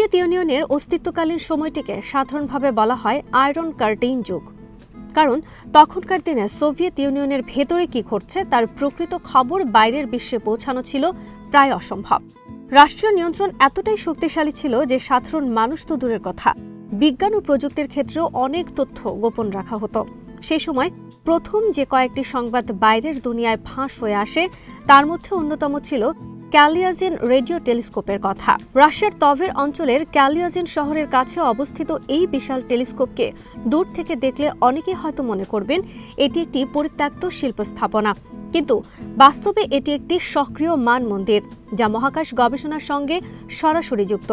Soviet ইউনিয়নের অস্তিত্বকালীন সময়টিকে সাধারণভাবে বলা হয় আয়রন কার্টেইন যুগ। কারণ, তখনকার দিনে সোভিয়েত ইউনিয়নের ভেতরে কি ঘটছে তার প্রকৃত খবর বাইরের বিশ্বে পৌঁছানো ছিল প্রায় অসম্ভব। রাষ্ট্রীয় নিয়ন্ত্রণ এতটাই শক্তিশালী ছিল যে সাধারণ মানুষ তো দূরের কথা। বিজ্ঞান ও প্রযুক্তির ক্ষেত্রেও অনেক তথ্য গোপন রাখা হতো। সেই সময় প্রথম যে কয়েকটি সংবাদ বাইরের দুনিয়ায় ফাঁস হয়ে আসে, তার মধ্যে অন্যতম ছিল ক্যালিয়াজিন রেডিও টেলিস্কোপের কথা। রাশিয়ার তভের অঞ্চলের ক্যালিয়াজিন শহরের কাছে অবস্থিত এই বিশাল টেলিস্কোপকে দূর থেকে দেখলে অনেকেই হয়তো মনে করবেন, এটি একটি পরিত্যক্ত শিল্প স্থাপনা কিন্তু বাস্তবে এটি একটি সক্রিয় মান মন্দির যা মহাকাশ গবেষণার সঙ্গে সরাসরি যুক্ত।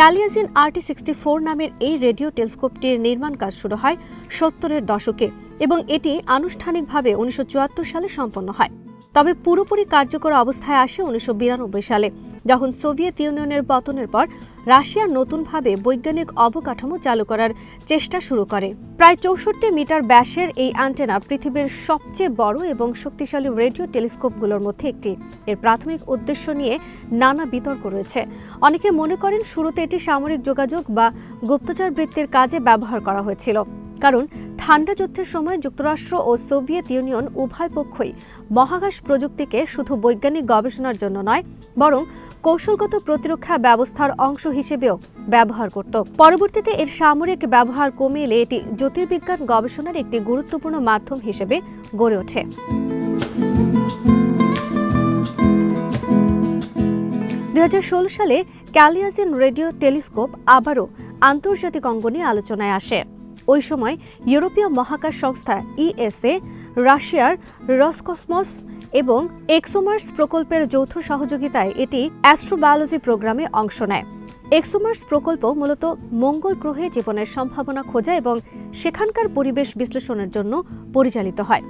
ক্যালিয়াজিন আরটি সিক্সটি ফোর নামের এই রেডিও টেলিস্কোপটির নির্মাণ কাজ শুরু হয় সত্তরের দশকে এবং এটি আনুষ্ঠানিকভাবে উনিশশো চুয়াত্তর সালে সম্পন্ন হয়। তবে পুরোপুরি কার্যকর অবস্থায় আসে উনিশশো বিরানব্বই সালে, যখন সোভিয়েত ইউনিয়নের পতনের পর রাশিয়া নতুনভাবে বৈজ্ঞানিক অবকাঠামো চালু করার চেষ্টা শুরু করে। প্রায় চৌষট্টি মিটার ব্যাসের এই অ্যান্টেনা পৃথিবীর সবচেয়ে বড় এবং শক্তিশালী রেডিও টেলিস্কোপগুলোর মধ্যে একটি। এর প্রাথমিক উদ্দেশ্য নিয়ে নানা বিতর্ক রয়েছে। অনেকে মনে করেন শুরুতে এটি সামরিক যোগাযোগ বা গুপ্তচর বৃত্তির কাজে ব্যবহার করা হয়েছিল। কারণ ঠান্ডা যুদ্ধের সময় যুক্তরাষ্ট্র ও সোভিয়েত ইউনিয়ন উভয় পক্ষই মহাকাশ প্রযুক্তিকে শুধু বৈজ্ঞানিক গবেষণার জন্য নয়, বরং কৌশলগত প্রতিরক্ষা ব্যবস্থার অংশ হিসেবেও ব্যবহার করত। পরবর্তীতে এর সামরিক ব্যবহার কমে এলে এটি জ্যোতির্বিজ্ঞান গবেষণার একটি গুরুত্বপূর্ণ মাধ্যম হিসেবে গড়ে ওঠে। দু হাজার ষোলো সালে ক্যালিয়াজিন রেডিও টেলিস্কোপ আবারও আন্তর্জাতিক অঙ্গনে আলোচনায় আসে। ওই সময় ইউরোপীয় মহাকাশ সংস্থা ইএসএ, রাশিয়ার রসকসমস এবং এক্সোমার্স প্রকল্পের যৌথ সহযোগিতায় এটি অ্যাস্ট্রোবায়োলজি প্রোগ্রামে অংশ নেয়। এক্সোমার্স প্রকল্প মূলত মঙ্গল গ্রহে জীবনের সম্ভাবনা খোঁজা এবং সেখানকার পরিবেশ বিশ্লেষণের জন্য পরিচালিত হয়।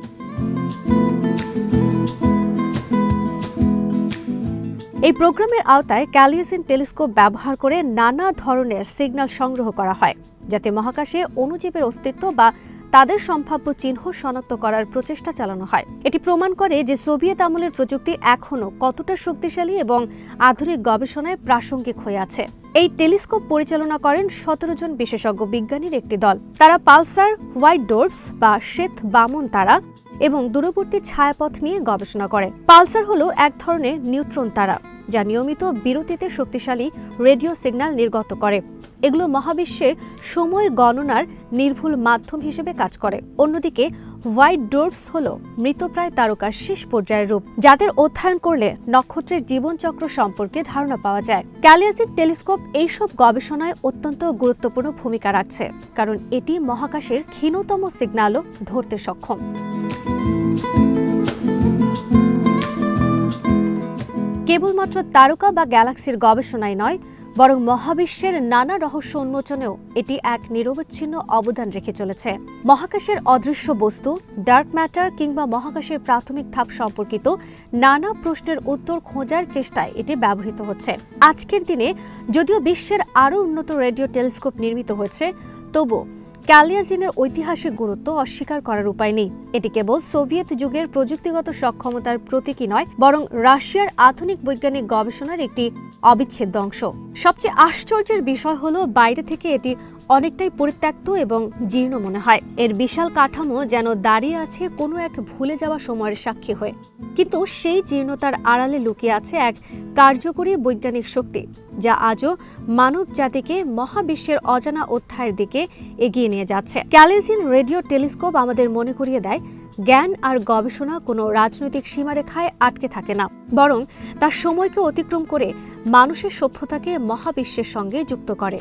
এই প্রোগ্রামের আওতায় ক্যালিয়াসিন টেলিস্কোপ ব্যবহার করে নানা ধরনের সিগন্যাল সংগ্রহ করা হয়, যাতে মহাকাশে অণুজীবের অস্তিত্ব বা তাদের সম্ভাব্য চিহ্ন শনাক্ত করার প্রচেষ্টা চালানো হয়। এটি প্রমাণ করে যে সোভিয়েত আমলের প্রযুক্তি এখনও কতটা শক্তিশালী এবং আধুনিক গবেষণায় প্রাসঙ্গিক হয়ে আছে। এই টেলিস্কোপ পরিচালনা করেন সতেরো জন বিশেষজ্ঞ বিজ্ঞানীর একটি দল। তারা পালসার, হোয়াইট ডোর্পস বা শ্বেত বামন তারা এবং দূরবর্তী ছায়াপথ নিয়ে গবেষণা করে। পালসার হলো এক ধরনের নিউট্রন তারা। যা নিয়মিত বিরতিতে শক্তিশালী রেডিও সিগন্যাল নির্গত করে। এগুলো মহাবিশ্বের সময় গণনার নির্ভুল মাধ্যম হিসেবে কাজ করে। অন্যদিকে, হোয়াইট ডোর্পস হল মৃতপ্রায় তারকার শেষ পর্যায়ের রূপ, যাদের অধ্যয়ন করলে নক্ষত্রের জীবনচক্র সম্পর্কে ধারণা পাওয়া যায়। ক্যালিয়াজিন টেলিস্কোপ এইসব গবেষণায় অত্যন্ত গুরুত্বপূর্ণ ভূমিকা রাখছে, কারণ এটি মহাকাশের ক্ষীণতম সিগন্যালও ধরতে সক্ষম। কেবলমাত্র তারকা বা গ্যালাক্সির গবেষণায় নয়, বরং মহাবিশ্বের নানা রহস্য উন্মোচনেও এটি এক নিরবচ্ছিন্ন অবদান রেখে চলেছে। মহাকাশের অদৃশ্য বস্তু, ডার্ক ম্যাটার কিংবা মহাকাশের প্রাথমিক ধাপ সম্পর্কিত নানা প্রশ্নের উত্তর খোঁজার চেষ্টায় এটি ব্যবহৃত হচ্ছে। আজকের দিনে যদিও বিশ্বের আরও উন্নত রেডিও টেলিস্কোপ নির্মিত হয়েছে তবু ক্যালিয়াজিনের ঐতিহাসিক গুরুত্ব অস্বীকার করার উপায় নেই। এটি কেবল সোভিয়েত যুগের প্রযুক্তিগত সক্ষমতার প্রতীকী নয়, বরং রাশিয়ার আধুনিক বৈজ্ঞানিক গবেষণার একটি অবিচ্ছেদ্য অংশ। সবচেয়ে আশ্চর্যের বিষয় হলো, বাইরে থেকে এটি অনেকটাই পরিত্যক্ত এবং জীর্ণ মনে হয়। এর বিশাল কাঠামো যেন দাঁড়িয়ে আছে কোনো এক ভুলে যাওয়া সময়ের সাক্ষী হয়ে। কিন্তু সেই জীর্ণতার আড়ালে লুকিয়ে আছে এক কার্যকরী বৈজ্ঞানিক শক্তি, যা আজও মানব জাতিকে মহাবিশ্বের অজানা অধ্যায়ের দিকে এগিয়ে নিয়ে যাচ্ছে। ক্যালেজিন রেডিও টেলিস্কোপ আমাদের মনে করিয়ে দেয়, জ্ঞান আর গবেষণা কোনো রাজনৈতিক সীমারেখায় আটকে থাকে না, বরং তার সময়কে অতিক্রম করে মানুষের সভ্যতাকে মহাবিশ্বের সঙ্গে যুক্ত করে।